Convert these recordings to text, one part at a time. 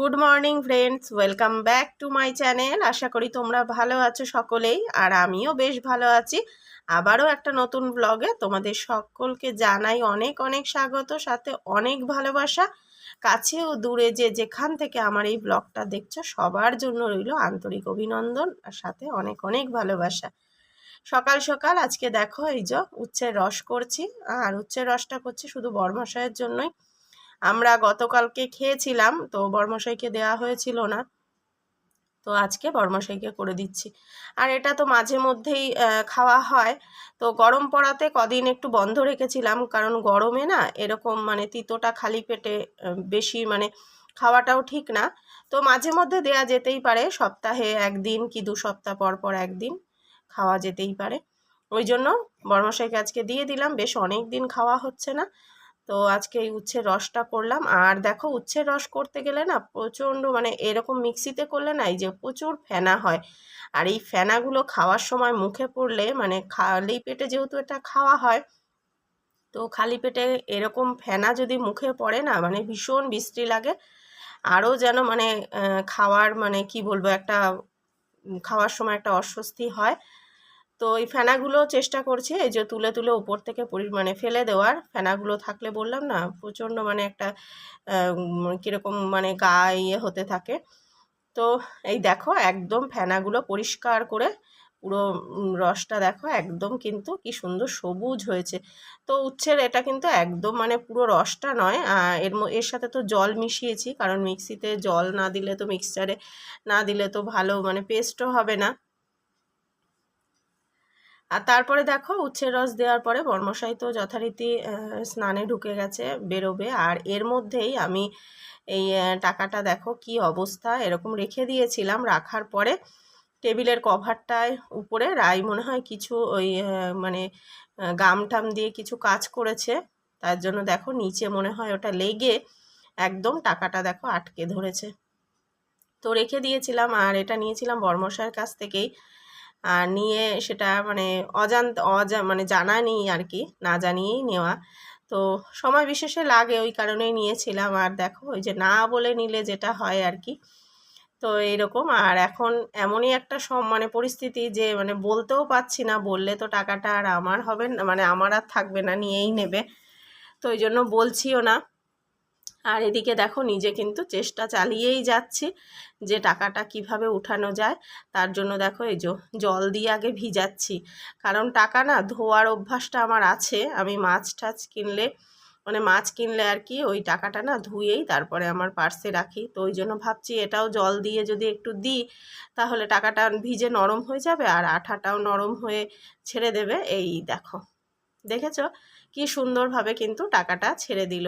Good morning friends welcome back to my channel আশা করি তোমরা ভালো আছো সকলেই, আর আমিও বেশ ভালো আছি। আবারও একটা নতুন ব্লগে তোমাদের সকলকে জানাই অনেক অনেক স্বাগত, সাথে অনেক ভালোবাসা। কাছে ও দূরে যে যেখান থেকে আমার এই ব্লগটা দেখছ, সবার জন্য রইল আন্তরিক অভিনন্দন, আর সাথে অনেক অনেক ভালোবাসা। সকাল সকাল আজকে দেখো এই যে উচ্ছের রস করছি, আর উচ্ছের রসটা করছি শুধু বর্মশায়ের জন্যই। আমরা গতকালকে খেয়েছিলাম, তো বর্মশাইকে দেওয়া হয়েছিল না। তো আজকে বর্মশাইকে করে দিচ্ছি। আর এটা তো মাঝে মধ্যেই খাওয়া হয়। তো গরম পড়াতে কদিন একটু বন্ধ রেখেছিলাম, কারণ গরমে না এরকম মানে তিতোটা খালি পেটে বেশি মানে খাওয়াটাও ঠিক না। তো মাঝে মধ্যে দেয়া যেতেই পারে, সপ্তাহে একদিন কি দু সপ্তাহ পর পর একদিন খাওয়া যেতেই পারে। ওই জন্য বর্মশাইকে আজকে দিয়ে দিলাম, বেশ অনেক দিন খাওয়া হচ্ছে না। তো আজকে এই উচ্ছের রসটা করলাম। আর দেখো, উচ্ছের রস করতে গেলে না প্রচণ্ড মানে এরকম মিক্সিতে করলে না এই যে প্রচুর ফেনা হয়। আর এই ফেনাগুলো খাওয়ার সময় মুখে পড়লে মানে খালি পেটে যেহেতু এটা খাওয়া হয়, তো খালি পেটে এরকম ফেনা যদি মুখে পড়ে না মানে ভীষণ বৃষ্টি লাগে। আরও যেন মানে খাওয়ার মানে কি বলব একটা খাওয়ার সময় একটা অস্বস্তি হয়। তো এই ফেনাগুলো চেষ্টা করছি এই যে তুলে তুলে উপর থেকে মানে ফেলে দেওয়ার। ফেনাগুলো থাকলে বললাম না, প্রচণ্ড মানে একটা কীরকম মানে গা ইয়ে হতে থাকে। তো এই দেখো একদম ফেনাগুলো পরিষ্কার করে পুরো রসটা দেখো একদম কিন্তু কি সুন্দর সবুজ হয়েছে। তো উচ্ছের এটা কিন্তু একদম মানে পুরো রসটা নয় এর এর সাথে তো জল মিশিয়েছি, কারণ মিক্সিতে জল না দিলে তো মিক্সচারে না দিলে তো ভালো মানে পেস্টও হবে না। আর তারপরে দেখো উচ্ছের রস দেওয়ার পরে বর্মশাই তো যথারীতি স্নানে ঢুকে গেছে, বেরোবে। আর এর মধ্যেই আমি এই টাকাটা দেখো কি অবস্থা, এরকম রেখে দিয়েছিলাম। রাখার পরে টেবিলের কভারটায় উপরে রাই মনে হয় কিছু ওই মানে গাম টাম দিয়ে কিছু কাজ করেছে। তার জন্য দেখো নিচে মনে হয় ওটা লেগে একদম টাকাটা দেখো আটকে ধরেছে। তো রেখে দিয়েছিলাম আর এটা নিয়েছিলাম বর্মশাইয়ের কাছ থেকেই। আর নিয়ে সেটা মানে অজান্ত, অজা মানে জানা নেই আর কি, না জানিয়েই নেওয়া। তো সময় বিশেষে লাগে, ওই কারণেই নিয়েছিলাম। আর দেখো, ওই যে না বলে নিলে যেটা হয় আর কি। তো এইরকম আর এখন এমনই একটা সম মানে পরিস্থিতি যে মানে বলতেও পাচ্ছি না, বললে তো টাকাটা আর আমার হবে না মানে আমার আর থাকবে না, নিয়েই নেবে। তো ওই জন্য বলছিও না। আর এদিকে দেখো নিজে কিন্তু চেষ্টা চালিয়েই যাচ্ছি যে টাকাটা কীভাবে উঠানো যায়। তার জন্য দেখো এই জল দিয়ে আগে ভিজাচ্ছি। কারণ টাকা না ধোয়ার অভ্যাসটা আমার আছে। আমি মাছ টাছ কিনলে মানে মাছ কিনলে আর কি ওই টাকাটা না ধুয়েই তারপরে আমার পার্সে রাখি। তো ওই জন্য ভাবছি এটাও জল দিয়ে যদি একটু দিই, তাহলে টাকাটা ভিজে নরম হয়ে যাবে আর আঠাটাও নরম হয়ে ছেড়ে দেবে। এই দেখো। দেখেছ? কি সুন্দরভাবে কিন্তু টাকাটা ছেড়ে দিল।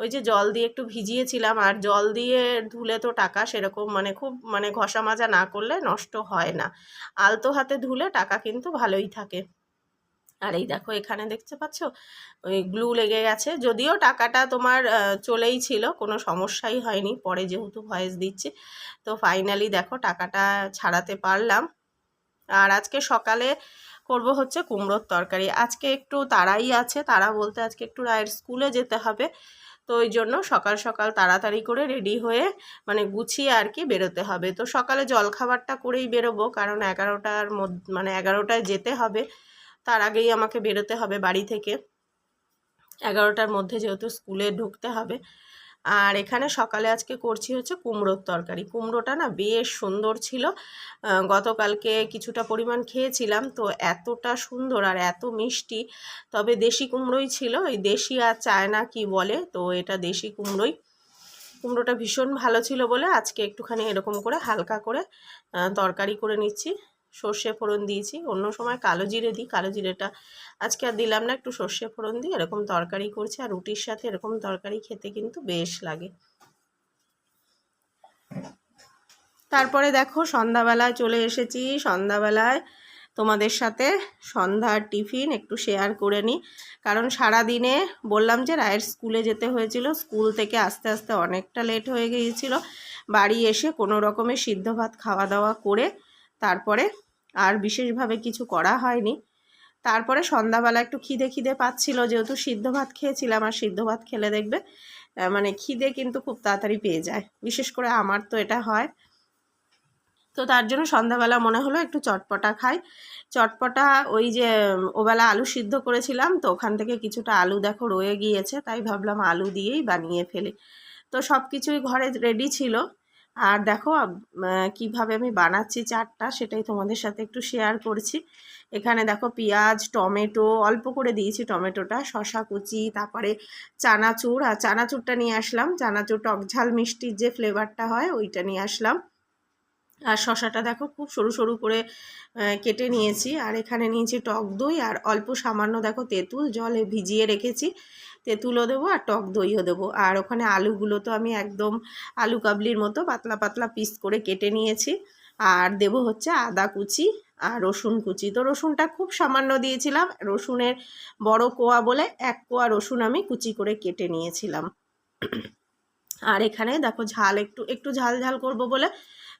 ওই যে জল দিয়ে একটু ভিজিয়েছিলাম, আর জল দিয়ে ধুলে তো টাকা সেরকম মানে খুব মানে ঘষা মাজা না করলে নষ্ট হয় না। আলতো হাতে ধুলে টাকা কিন্তু ভালোই থাকে। আর এই দেখো, এখানে দেখতে পাচ্ছ? ওই গ্লু লেগে গেছে। যদিও টাকাটা তোমার চলেই ছিল, কোনো সমস্যাই হয়নি। পরে যেহেতু ভয়েস দিচ্ছি, তো ফাইনালি দেখো টাকাটা ছাড়াতে পারলাম। আর আজকে সকালে করব হচ্ছে কুমড়োর তরকারি। আজকে একটু তাড়াই আছে, তারা বলতে আজকে একটু রায়ের স্কুলে যেতে হবে। তো ওই জন্য সকাল সকাল তাড়াতাড়ি করে রেডি হয়ে মানে গুছিয়ে আর কি বেরোতে হবে। তো সকালে জলখাবারটা করেই বেরোবো, কারণ এগারোটার মধ্যে মানে এগারোটায় যেতে হবে। তার আগেই আমাকে বেরোতে হবে বাড়ি থেকে। এগারোটার মধ্যে যেহেতু স্কুলে ঢুকতে হবে। আর এখানে সকালে আজকে করছি হচ্ছে কুমড়োর তরকারি। কুমড়োটা না বেশ সুন্দর ছিল। গতকালকে কিছুটা পরিমাণ খেয়েছিলাম, তো এতটা সুন্দর আর এত মিষ্টি। তবে দেশি কুমড়োই ছিল ওই দেশি আর চায়না কি বলে, তো এটা দেশি কুমড়োই। কুমড়োটা ভীষণ ভালো ছিল বলে আজকে একটুখানি এরকম করে হালকা করে তরকারি করে নিচ্ছি। সর্ষে ফোড়ন দিয়েছি। অন্য সময় কালো জিরে দিই, কালো জিরেটা আজকে আর দিলাম না, একটু সর্ষে ফোড়ন দিই, এরকম তরকারি করছি আর রুটির সাথে এরকম তরকারি খেতে কিন্তু বেশ লাগে। তারপরে দেখো সন্ধ্যাবেলায় চলে এসেছি, সন্ধ্যাবেলায় তোমাদের সাথে সন্ধ্যার টিফিন একটু শেয়ার করে নিই। কারণ সারা দিনে বললাম যে রায়ের স্কুলে যেতে হয়েছিল, স্কুল থেকে আস্তে আস্তে অনেকটা লেট হয়ে গিয়েছিল। বাড়ি এসে কোনো রকমের সিদ্ধ ভাত খাওয়া দাওয়া করে তারপরে আর বিশেষভাবে কিছু করা হয়নি। তারপরে সন্ধ্যাবেলা একটু খিদে খিদে পাচ্ছিল, যেহেতু সিদ্ধ ভাত খেয়েছিলাম আর সিদ্ধ ভাত খেলে দেখবে মানে খিদে কিন্তু খুব তাড়াতাড়ি পেয়ে যায়। বিশেষ করে আমার তো এটা হয়। তো তার জন্য সন্ধ্যাবেলা মনে হলো একটু চটপটা খাই। চটপটা ওই যে ওবেলা আলু সিদ্ধ করেছিলাম, তো ওখান থেকে কিছুটা আলু দেখো রয়ে গিয়েছে, তাই ভাবলাম আলু দিয়েই বানিয়ে ফেলি। তো সব কিছুই ঘরে রেডি ছিল। আর দেখো কীভাবে আমি বানাচ্ছি চাটটা সেটাই তোমাদের সাথে একটু শেয়ার করছি। এখানে দেখো পেঁয়াজ, টমেটো, অল্প করে দিয়েছি টমেটোটা শশা কুচি, তারপরে চানাচুর। আর চানাচুরটা নিয়ে আসলাম, চানাচুর টক ঝাল মিষ্টির যে ফ্লেভারটা হয় ওইটা নিয়ে আসলাম। আর শশাটা দেখো খুব সরু সরু করে কেটে নিয়েছি। আর এখানে নিয়েছি টক দই আর অল্প সামান্য দেখো তেঁতুল, জলে ভিজিয়ে রেখেছি। তেঁতুলও দেবো আর টক দইও দেবো। আর ওখানে আলুগুলো তো আমি একদম আলু কাবলির মতো পাতলা পাতলা পিস করে কেটে নিয়েছি। আর দেবো হচ্ছে আদা কুচি আর রসুন কুচি। তো রসুনটা খুব সামান্য দিয়েছিলাম। রসুনের বড় কোয়া বলে এক কোয়া রসুন আমি কুচি করে কেটে নিয়েছিলাম। আর এখানে দেখো ঝাল একটু একটু ঝাল ঝাল করব বলে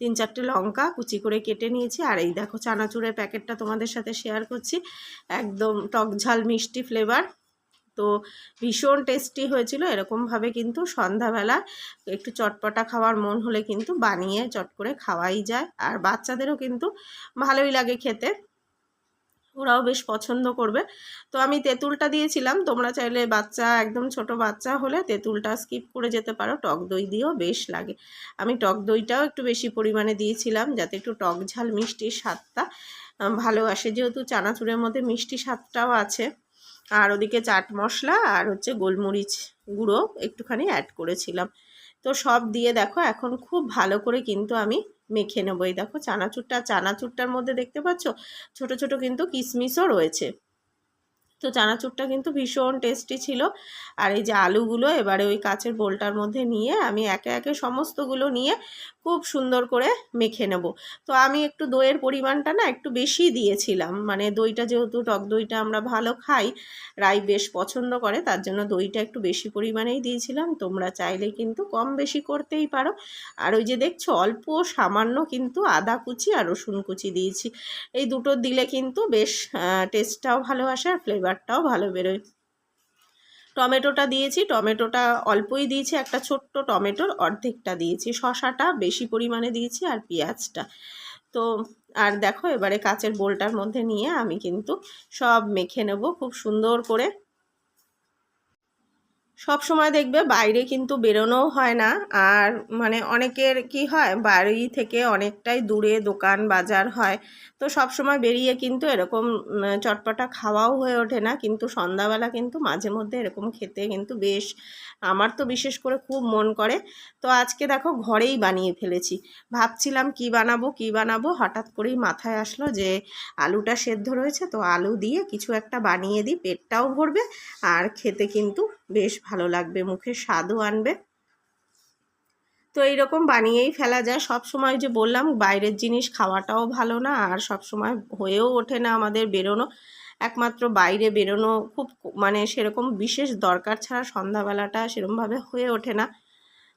তিন চারটে লঙ্কা কুচি করে কেটে নিয়েছি। আর এই দেখো চানাচুরের প্যাকেটটা তোমাদের সাথে শেয়ার করছি। একদম টক ঝাল মিষ্টি ফ্লেভার তো ভীষণ টেস্টি হয়েছিল। এরকমভাবে কিন্তু সন্ধ্যাবেলা একটু চটপটা খাওয়ার মন হলে কিন্তু বানিয়ে চট করে খাওয়াই যায়। আর বাচ্চাদেরও কিন্তু ভালোই লাগে খেতে। ওরাও বেশ পছন্দ করবে। তো আমি তেঁতুলটা দিয়েছিলাম। তোমরা চাইলে বাচ্চা, একদম ছোট বাচ্চা হলে তেঁতুলটা স্কিপ করে যেতে পারো। টক দই দিয়েও বেশ লাগে। আমি টক দইটাও একটু বেশি পরিমাণে দিয়েছিলাম যাতে একটু টক ঝাল মিষ্টির স্বাদটা ভালো আসে। যেহেতু চানাচুরের মধ্যে মিষ্টি স্বাদটাও আছে। আর ওদিকে চাট মশলা আর হচ্ছে গোলমরিচ গুঁড়ো একটুখানি অ্যাড করেছিলাম। তো সব দিয়ে দেখো এখন খুব ভালো করে কিন্তু আমি মেখে নেব। এই দেখো চানাচুরটা, চানাচুরটার মধ্যে দেখতে পাচ্ছ? ছোট ছোট কিন্তু কিশমিশও রয়েছে। তো চানাচুরটা কিন্তু ভীষণ টেস্টি ছিল। আর এই যে আলুগুলো এবারে ওই কাচের বোলটার মধ্যে নিয়ে আমি একে একে সমস্তগুলো নিয়ে খুব সুন্দর করে মেখে নেব। তো আমি একটু দইয়ের পরিমাণটা না একটু বেশি দিয়েছিলাম। মানে দইটা যেহেতু, টক দইটা আমরা ভালো খাই, রাই বেশ পছন্দ করে, তার জন্য দইটা একটু বেশি পরিমাণেই দিয়েছিলাম। তোমরা চাইলে কিন্তু কম বেশি করতেই পারো। আর ওই যে দেখছ, অল্প সামান্য কিন্তু আদা কুচি আর রসুন কুচি দিয়েছি। এই দুটো দিলে কিন্তু বেশ টেস্টটাও ভালো আসে আর ফ্লেভারটাও ভালো বেরোয়। টমেটোটা দিয়েছি, টমেটোটা অল্পই দিয়েছি, একটা ছোট্ট টমেটোর অর্ধেকটা দিয়েছি। শশাটা বেশি পরিমাণে দিয়েছি আর পেঁয়াজটা। তো, আর দেখো এবারে কাচের বোলটার মধ্যে নিয়ে আমি কিন্তু সব মেখে নেব খুব সুন্দর করে। সব সময় দেখবে বাইরে কিন্তু বেরোনোও হয় না। আর মানে অনেকের কি হয়, বাড়ি থেকে অনেকটাই দূরে দোকান, বাজার হয়। তো সব সময় বেরিয়ে কিন্তু এরকম চটপটা খাওয়াও হয়ে ওঠে না। কিন্তু সন্ধ্যাবেলা কিন্তু মাঝে মধ্যে এরকম খেতে কিন্তু বেশ, আমার তো বিশেষ করে খুব মন করে। তো আজকে দেখো ঘরেই বানিয়ে ফেলেছি। ভাবছিলাম কি বানাবো কি বানাবো? হঠাৎ করেই মাথায় আসলো যে আলুটা সেদ্ধ রয়েছে, তো আলু দিয়ে কিছু একটা বানিয়ে দিই। পেটটাও ভরবে, আর খেতে কিন্তু বেশ ভালো লাগবে মুখে স্বাদও আনবে। তো এইরকম বানিয়েই ফেলা যায়। সব সময় যে বললাম, বাইরের জিনিস খাওয়াটাও ভালো না, আর সব সময় হয়েও ওঠে না আমাদের বেরোনো। একমাত্র বাইরে বেরোনো খুব মানে সেরকম বিশেষ দরকার ছাড়া সন্ধ্যাবেলাটা সেরকমভাবে হয়ে ওঠে না।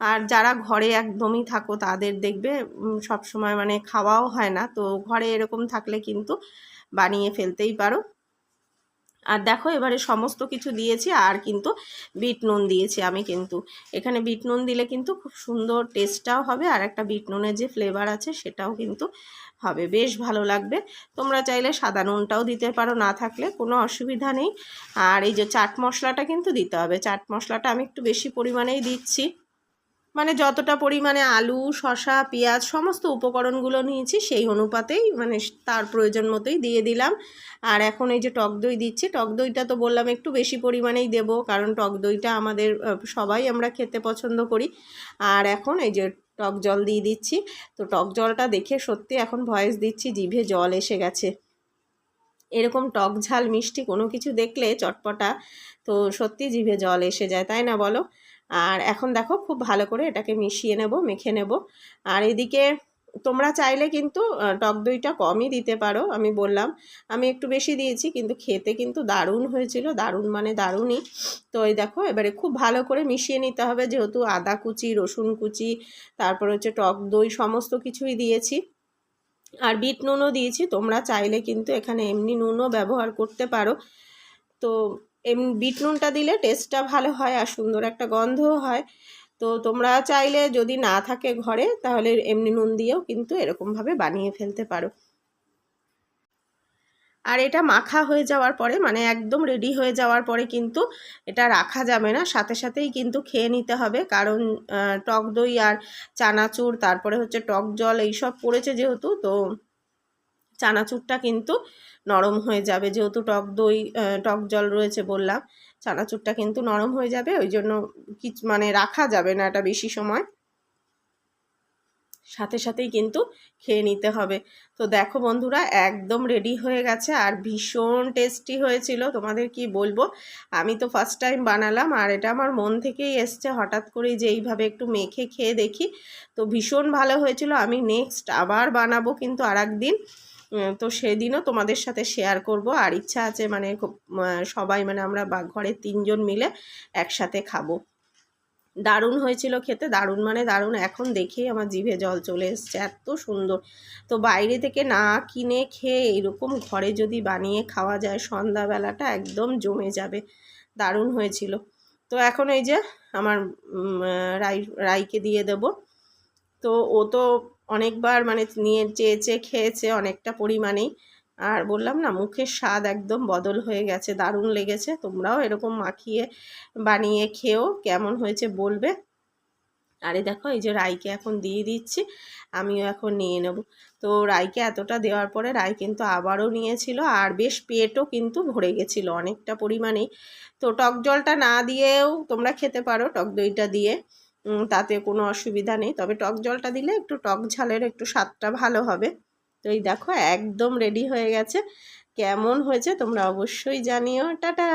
আর যারা ঘরে একদমই থাকো, তাদের দেখবে সব সময় মানে খাওয়াও হয় না। তো ঘরে এরকম থাকলে কিন্তু বানিয়ে ফেলতেই পারো। আর দেখো এবারে সমস্ত কিছু দিয়েছি আর কিন্তু বিট নুন দিয়েছি আমি কিন্তু। এখানে বিট নুন দিলে কিন্তু খুব সুন্দর টেস্টটাও হবে আর একটা বিট নুনের যে ফ্লেভার আছে সেটাও কিন্তু হবে। বেশ ভালো লাগবে। তোমরা চাইলে সাদা নুনটাও দিতে পারো, না থাকলে কোনো অসুবিধা নেই। আর এই যে চাট মশলাটা কিন্তু দিতে হবে। চাট মশলাটা আমি একটু বেশি পরিমাণেই দিচ্ছি। মানে যতটা পরিমাণে আলু, শসা, পেঁয়াজ সমস্ত উপকরণগুলো নিয়েছি, সেই অনুপাতেই মানে তার প্রয়োজন মতোই দিয়ে দিলাম। আর এখন এই যে টক দই দিচ্ছি, টক দইটা তো বললাম একটু বেশি পরিমাণেই দেবো, কারণ টক দইটা আমাদের সবাই আমরা খেতে পছন্দ করি। আর এখন এই যে টক জল দিয়ে দিচ্ছি, তো টক জলটা দেখে সত্যি এখন ভয়েস দিচ্ছি, জিভে জল এসে গেছে। এরকম টক ঝাল মিষ্টি কোনো কিছু দেখলে চটপটা, তো সত্যি জিভে জল এসে যায়, তাই না বলো? আর এখন দেখো খুব ভালো করে এটাকে মিশিয়ে নেব, মেখে নেব। আর এদিকে তোমরা চাইলে কিন্তু টক দইটা কমই দিতে পারো, আমি বললাম। আমি একটু বেশি দিয়েছি, কিন্তু খেতে কিন্তু দারুণ হয়েছিল, দারুণ মানে দারুণই। তো এই দেখো, এবারে খুব ভালো করে মিশিয়ে নিতে হবে, যেহেতু আদা কুচি, রসুন কুচি, তারপর হচ্ছে টক দই সমস্ত কিছুই দিয়েছি। আর বিট নুনও দিয়েছি, তোমরা চাইলে কিন্তু এখানে এমনি নুনও ব্যবহার করতে পারো। তো এম, বিট নুনটা দিলে টেস্টটা ভালো হয় আর সুন্দর একটা গন্ধও হয়। তো তোমরা চাইলে যদি না থাকে ঘরে, তাহলে এমনি নুন দিয়েও কিন্তু এরকমভাবে বানিয়ে ফেলতে পারো। আর এটা মাখা হয়ে যাওয়ার পরে মানে একদম রেডি হয়ে যাওয়ার পরে কিন্তু এটা রাখা যাবে না। সাথে সাথেই কিন্তু খেয়ে নিতে হবে। কারণ টক দই আর চানাচুর, তারপরে হচ্ছে টক জল, এইসব পড়েছে যেহেতু, তো চানাচুরটা কিন্তু নরম হয়ে যাবে। যেহেতু টক দই টক জল রয়েছে বললাম, চানাচুরটা কিন্তু নরম হয়ে যাবে, ওই জন্য কিছু মানে রাখা যাবে না এটা বেশি সময়। সাথে সাথেই কিন্তু খেয়ে নিতে হবে। তো দেখো বন্ধুরা, একদম রেডি হয়ে গেছে আর ভীষণ টেস্টি হয়েছিল। তোমাদের কি বলব? আমি তো ফার্স্ট টাইম বানালাম আর এটা আমার মন থেকেই এসছে। হঠাৎ করেই যে এইভাবে একটু মেখে খেয়ে দেখি। তো ভীষণ ভালো হয়েছিল। আমি নেক্সট আবার বানাবো কিন্তু আর দিন তো সেদিনও তোমাদের সাথে শেয়ার করব। আর ইচ্ছা আছে মানে সবাই মানে আমরা বা ঘরের তিনজন মিলে একসাথে খাব। দারুণ হয়েছিল খেতে, দারুণ মানে দারুণ। এখন দেখেই আমার জিভে জল চলে এসছে, এত সুন্দর। তো বাইরে থেকে না কিনে খেয়ে এরকম ঘরে যদি বানিয়ে খাওয়া যায়, সন্ধ্যাবেলাটা একদম জমে যাবে। দারুণ হয়েছিল। তো এখন এই যে আমার রাই, রাইকে দিয়ে দেব। তো ও তো অনেকবার মানে নিয়ে চেয়ে চেয়ে খেয়েছে অনেকটা পরিমাণেই। আর বললাম না, মুখের স্বাদ একদম বদল হয়ে গেছে, দারুণ লেগেছে। তোমরাও এরকম মাখিয়ে বানিয়ে খেও, কেমন হয়েছে বলবে। আরে দেখো, এই যে রাইকে এখন দিয়ে দিচ্ছি, আমিও এখন নিয়ে নেব। তো রাইকে এতটা দেওয়ার পরে রাই কিন্তু আবারও নিয়েছিল, আর বেশ পেটও কিন্তু ভরে গেছিল অনেকটা পরিমাণেই। তো টক জলটা না দিয়েও তোমরা খেতে পারো, টক দইটা দিয়ে। তাতে কোনো অসুবিধা নেই। তবে টক জলটা দিলে একটু টক ঝালের একটু স্বাদটা ভালো হবে। তো এই দেখো, একদম রেডি হয়ে গেছে। কেমন হয়েছে তোমরা অবশ্যই জানিও। টাটা!